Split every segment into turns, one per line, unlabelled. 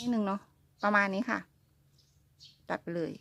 นิดนึงเนาะประมาณนี้ค่ะ ตัดไปเลย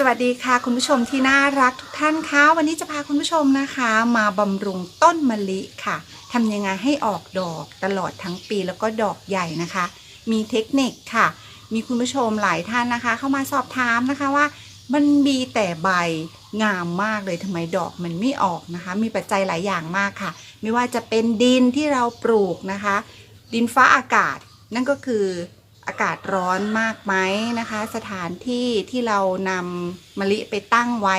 สวัสดีค่ะ คุณผู้ชมที่น่ารักทุกท่านคะวันนี้จะพาคุณผู้ชมนะคะ มาบำรุงต้นมะลิค่ะทำยังไงให้ออกดอกตลอดทั้งปีแล้วก็ดอกใหญ่นะคะ มีเทคนิคค่ะ มีคุณผู้ชมหลายท่านนะคะ เข้ามาสอบถามนะคะว่า มันมีแต่ใบงามมากเลยทำไมดอกมันไม่ออกนะคะ มีปัจจัยหลายอย่างมากค่ะ ไม่ว่าจะเป็นดินที่เราปลูกนะคะ ดินฟ้าอากาศนั่นก็คืออากาศร้อนมากไหมนะคะ สถานที่ที่เรานำมะลิไปตั้งไว้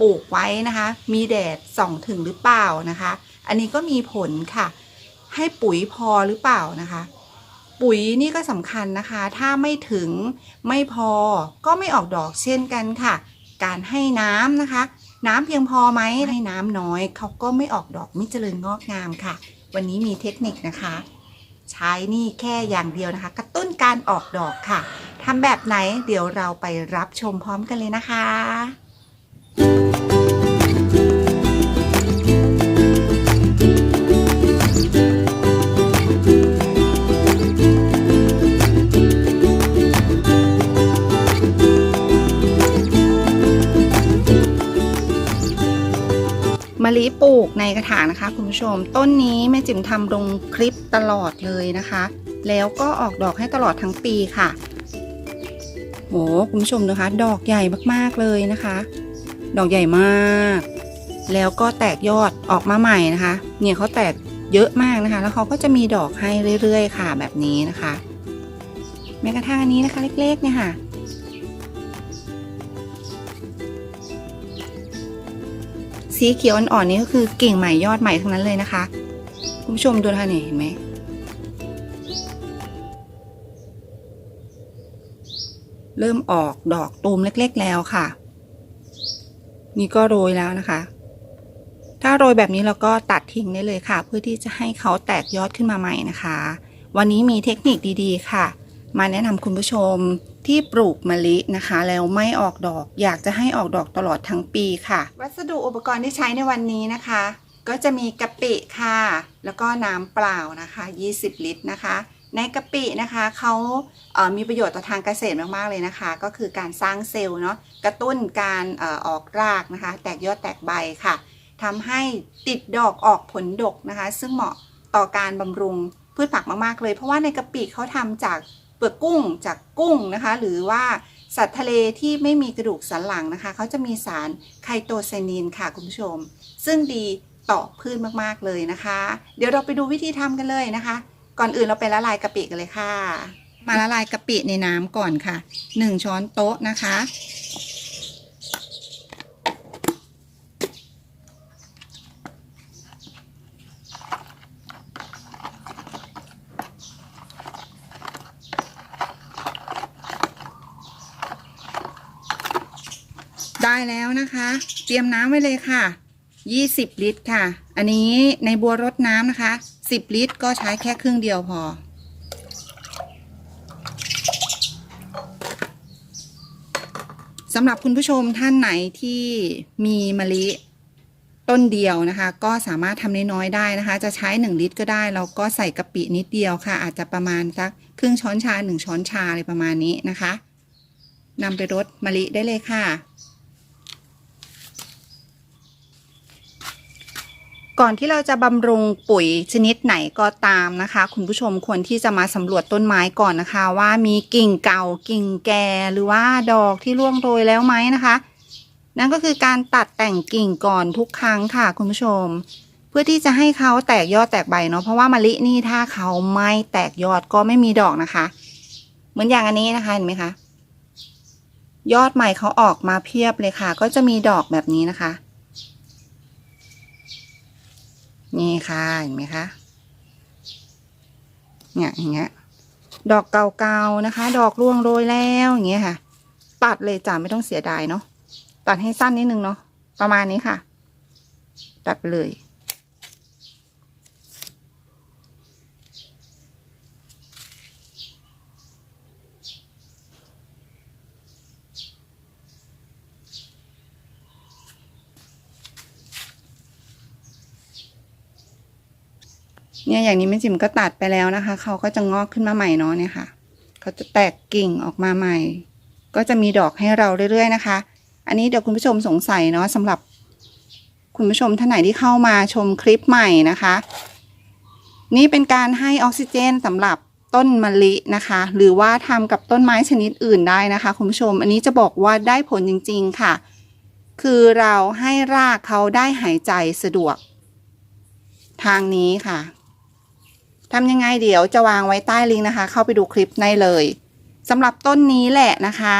ปลูกไว้นะคะ มีแดดส่องถึงหรือเปล่านะคะ อันนี้ก็มีผลค่ะ ให้ปุ๋ยพอหรือเปล่านะคะ ปุ๋ยนี่ก็สำคัญนะคะ ถ้าไม่ถึงไม่พอก็ไม่ออกดอกเช่นกันค่ะ การให้น้ำนะคะ น้ำเพียงพอไหมให้น้ำน้อยเขาก็ไม่ออกดอกไม่เจริญงอกงามค่ะ วันนี้มีเทคนิคนะคะ ใช้นี่แค่อย่างเดียวนะคะ กระตุ้นการออกดอกค่ะทำแบบไหนเดี๋ยวเราไปรับชมพร้อมกันเลยนะคะ มะลิปลูกในกระถางนะคะคุณผู้ชม ต้นนี้แม่จิ๋มทำลงคลิปตลอดเลยนะคะ แล้วก็ออกดอกให้ตลอดทั้งปีค่ะโหคุณผู้ชมนะคะ ดอกใหญ่มากๆเลยนะคะ ดอกใหญ่มาก แล้วก็แตกยอดออกมาใหม่นะคะ เนี่ยเขาแตกเยอะมากนะคะ แล้วเขาก็จะมีดอกให้เรื่อยๆ ค่ะแบบนี้นะคะแม้กระทั่งอันนี้นะคะ เล็กๆเนี่ยค่ะ สีเขียวอ่อนๆนี่ก็คือกิ่งใหม่ยอดใหม่ทั้งนั้นเลยนะคะคุณผู้ชมดูนะคะเนี่เห็นไหมเริ่มออกดอกตูมเล็ก ๆ แล้วค่ะ นี่ก็โรยแล้วนะคะ ถ้าโรยแบบนี้เราก็ตัดทิ้งได้เลยค่ะ เพื่อที่จะให้เขาแตกยอดขึ้นมาใหม่นะคะ วันนี้มีเทคนิคดีๆ ค่ะ มาแนะนำคุณผู้ชม ที่ปลูกมะลินะคะ แล้วไม่ออกดอก อยากจะให้ออกดอกตลอดทั้งปีค่ะ วัสดุอุปกรณ์ที่ใช้ในวันนี้นะคะ ก็จะมีกะปิค่ะ แล้วก็น้ำเปล่านะคะ 20 ลิตรนะคะ ในกะปินะคะเขาเมีประโยชน์ต่อทางเกษตรมากๆเลยนะคะ ก็คือการสร้างเซลล์เนาะกระตุ้นการออออกรากนะคะ แตกยอดแตกใบค่ะทำให้ติดดอกออกผลดกนะคะ ซึ่งเหมาะต่อการบำรุงพืชผักมากๆเลย เพราะว่าในกะปิเขาทำจาก เปลือกกุ้งจากกุ้งนะคะ หรือว่าสัตว์ทะเลที่ไม่มีกระดูกสันหลังนะคะ เขาจะมีสารไคโตไซนีนค่ะคุณผู้ชม ซึ่งดีต่อพืชมากๆเลยนะคะ เดี๋ยวเราไปดูวิธีทำกันเลยนะคะ ก่อนอื่นเราไปละลายกะปิกันเลยค่ะ มาละลายกะปิในน้ำก่อนค่ะ 1 ช้อนโต๊ะนะคะ ได้แล้ว นะคะ เตรียมน้ำไว้เลยค่ะ 20 ลิตรค่ะ อันนี้ในบัวรดน้ำนะคะ 10 ลิตรก็ใช้แค่ครึ่งเดียวพอ สำหรับคุณผู้ชมท่านไหนที่มีมะลิต้นเดียวนะคะ ก็สามารถทำน้อยๆได้นะคะ จะใช้ 1 ลิตรก็ได้ เราก็ใส่กะปินิดเดียวค่ะ อาจจะประมาณสักครึ่งช้อนชา 1 ช้อนชาอะไรประมาณนี้นะคะนำไปรดมะลิได้เลยค่ะ ก่อนที่เราจะบำรุงปุ๋ยชนิดไหนก็ตามนะคะ คุณผู้ชมควรที่จะมาสำรวจต้นไม้ก่อนนะคะ ว่ามีกิ่งเก่ากิ่งแก่หรือว่าดอกที่ร่วงโรยแล้วไหมนะคะ นั่นก็คือการตัดแต่งกิ่งก่อนทุกครั้งค่ะคุณผู้ชม เพื่อที่จะให้เขาแตกยอดแตกใบเนาะเพราะว่ามะลินี่ถ้าเขาไม่แตกยอดก็ไม่มีดอกนะคะ เหมือนอย่างอันนี้นะคะเห็นไหมคะยอดใหม่เขาออกมาเพียบเลยค่ะ ก็จะมีดอกแบบนี้นะคะ นี่ค่ะเห็นไหมคะเนี่ยอย่างเงี้ย ดอกเก่าๆนะคะ ดอกร่วงโรยแล้วอย่างเงี้ยค่ะ ตัดเลยจ้ะไม่ต้องเสียดายเนาะตัดให้สั้นนิดนึงเนาะประมาณนี้ค่ะ ตัดไปเลย เนี่ยอย่างนี้แม่จิ๋มก็ตัดไปแล้วนะคะ เขาก็จะงอกขึ้นมาใหม่เนาะเนี่ยค่ะ เขาจะแตกกิ่งออกมาใหม่ ก็จะมีดอกให้เราเรื่อยๆนะคะ อันนี้เดี๋ยวคุณผู้ชมสงสัยเนาะสำหรับ คุณผู้ชมท่านไหนที่เข้ามาชมคลิปใหม่นะคะ นี่เป็นการให้ออกซิเจนสำหรับต้นมะลินะคะ หรือว่าทำกับต้นไม้ชนิดอื่นได้นะคะ คุณผู้ชม อันนี้จะบอกว่าได้ผลจริง ๆค่ะ คือเราให้รากเขาได้หายใจสะดวก ทางนี้ค่ะ ทำยังไงเดี๋ยวจะวางไว้ใต้ลิงก์นะคะ เข้าไปดูคลิปได้เลยสำหรับต้นนี้แหละนะคะ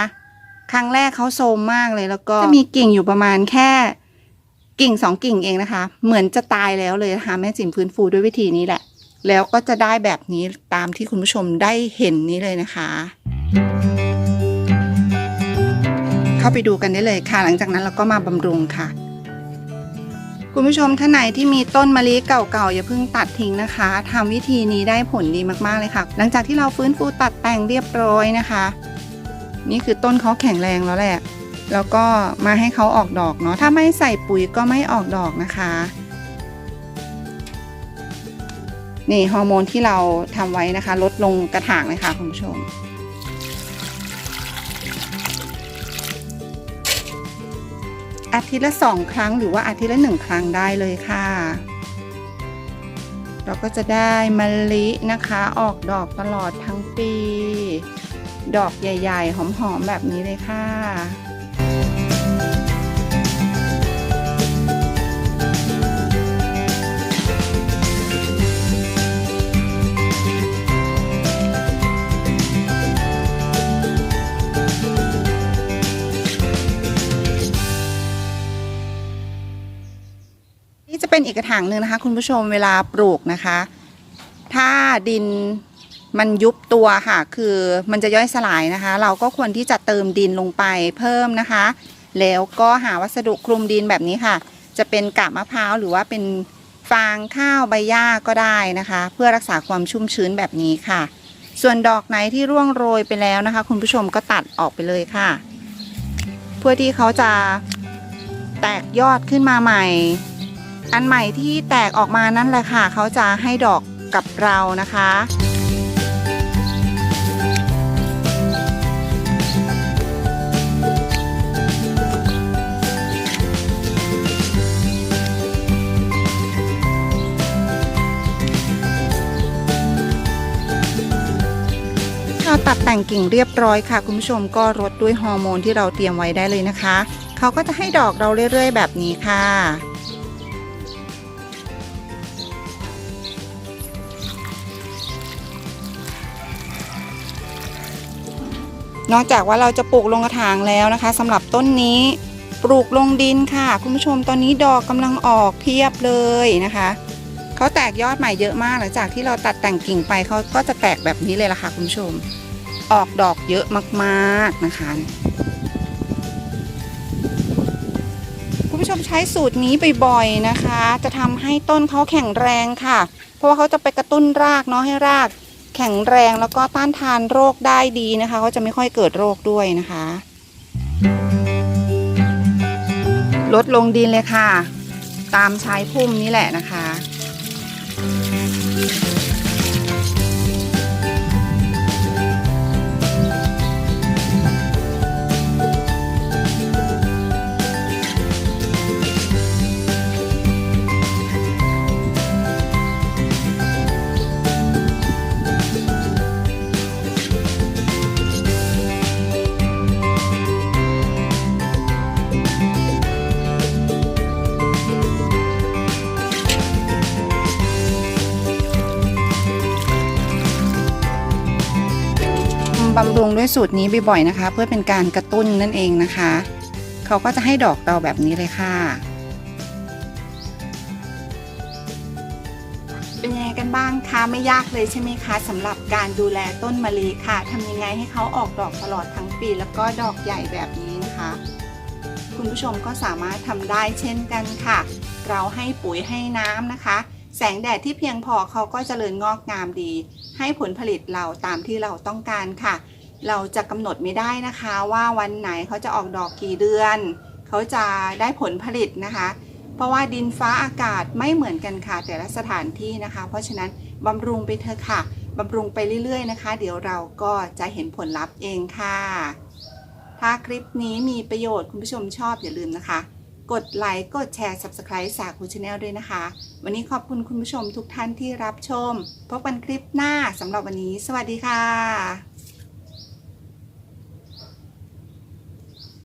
ครั้งแรกเขาโซมมากเลยแล้วก็จะมีกิ่งอยู่ประมาณแค่กิ่งสองกิ่งเองนะคะ เหมือนจะตายแล้วเลยนะคะแม่จิ๋มฟื้นฟูด้วยวิธีนี้แหละ แล้วก็จะได้แบบนี้ตามที่คุณผู้ชมได้เห็นนี้เลยนะคะ เข้าไปดูกันได้เลยค่ะ หลังจากนั้นเราก็มาบำรุงค่ะ คุณผู้ชมท่านไหนที่มีต้นมะลิเก่าๆอย่าเพิ่งตัดทิ้งนะคะทำวิธีนี้ได้ผลดีมากๆเลยค่ะ หลังจากที่เราฟื้นฟูตัดแต่งเรียบร้อยนะคะ นี่คือต้นเขาแข็งแรงแล้วแหละ แล้วก็มาให้เขาออกดอกเนาะถ้าไม่ใส่ปุ๋ยก็ไม่ออกดอกนะคะนี่ฮอร์โมนที่เราทำไว้นะคะ ลดลงกระถางเลยค่ะคุณผู้ชม อาทิตย์ละสองครั้ง หรือว่าอาทิตย์ละหนึ่งครั้งได้เลยค่ะ เราก็จะได้มะลินะคะออกดอกตลอดทั้งปี ดอกใหญ่ ๆ หอม ๆ แบบนี้เลยค่ะ อีกกระถางหนึ่งนะคะ คุณผู้ชมเวลาปลูกนะคะ ถ้าดินมันยุบตัวค่ะ คือมันจะย่อยสลายนะคะ เราก็ควรที่จะเติมดินลงไปเพิ่มนะคะ แล้วก็หาวัสดุคลุมดินแบบนี้ค่ะ จะเป็นกาบมะพร้าวหรือว่าเป็นฟางข้าวใบหญ้าก็ได้นะคะ เพื่อรักษาความชุ่มชื้นแบบนี้ค่ะ ส่วนดอกไหนที่ร่วงโรยไปแล้วนะคะ คุณผู้ชมก็ตัดออกไปเลยค่ะ เพื่อที่เขาจะแตกยอดขึ้นมาใหม่ อันใหม่ที่แตกออกมานั่นแหละค่ะ เขาจะให้ดอกกับเรานะคะเราตัดแต่งกิ่งเรียบร้อยค่ะ คุณผู้ชมก็รดด้วยฮอร์โมนที่เราเตรียมไว้ได้เลยนะคะ เขาก็จะให้ดอกเราเรื่อย ๆ แบบนี้ค่ะ นอกจากว่าเราจะปลูกลงกระถางแล้วนะคะสำหรับต้นนี้ปลูกลงดินค่ะ คุณผู้ชมตอนนี้ดอกกำลังออกเพียบเลยนะคะเขาแตกยอดใหม่เยอะมากหลังจากที่เราตัดแต่งกิ่งไปเขาก็จะแตกแบบนี้เลยล่ะค่ะคุณผู้ชม ออกดอกเยอะมากๆนะคะ คุณผู้ชมใช้สูตรนี้บ่อยๆนะคะ จะทำให้ต้นเขาแข็งแรงค่ะ เพราะว่าเขาจะไปกระตุ้นรากเนาะให้ราก แข็งแรงแล้วก็ต้านทานโรคได้ดีนะคะก็จะไม่ค่อยเกิดโรคด้วยนะคะลดลงดินเลยค่ะ ตามชายพุ่มนี่แหละนะคะ งด้วยสูตรนี้บ่อยๆนะคะ เพื่อเป็นการกระตุ้นนั่นเองนะคะ เขาก็จะให้ดอกเราแบบนี้เลยค่ะ เป็นยังไงกันบ้างคะไม่ยากเลยใช่ไหมคะสำหรับการดูแลต้นมะลิค่ะทำยังไงให้เขาออกดอกตลอดทั้งปี แล้วก็ดอกใหญ่แบบนี้นะคะ คุณผู้ชมก็สามารถทำได้เช่นกันค่ะ เราให้ปุ๋ยให้น้ำนะคะแสงแดดที่เพียงพอเขาก็เจริญงอกงามดี ให้ผลผลิตเราตามที่เราต้องการค่ะ เราจะกำหนดไม่ได้นะคะว่าวันไหนเขาจะออกดอกกี่เดือน เขาจะได้ผลผลิตนะคะ เพราะว่าดินฟ้าอากาศไม่เหมือนกันค่ะแต่ละสถานที่นะคะ เพราะฉะนั้นบำรุงไปเถอะค่ะบำรุงไปเรื่อยๆนะคะ เดี๋ยวเราก็จะเห็นผลลัพธ์เองค่ะ ถ้าคลิปนี้มีประโยชน์คุณผู้ชมชอบอย่าลืมนะคะ กดไลค์กดแชร์ Subscribe สาคูชาแนลด้วยนะคะ วันนี้ขอบคุณคุณผู้ชมทุกท่านที่รับชม พบกันคลิปหน้าสำหรับวันนี้ สวัสดีค่ะ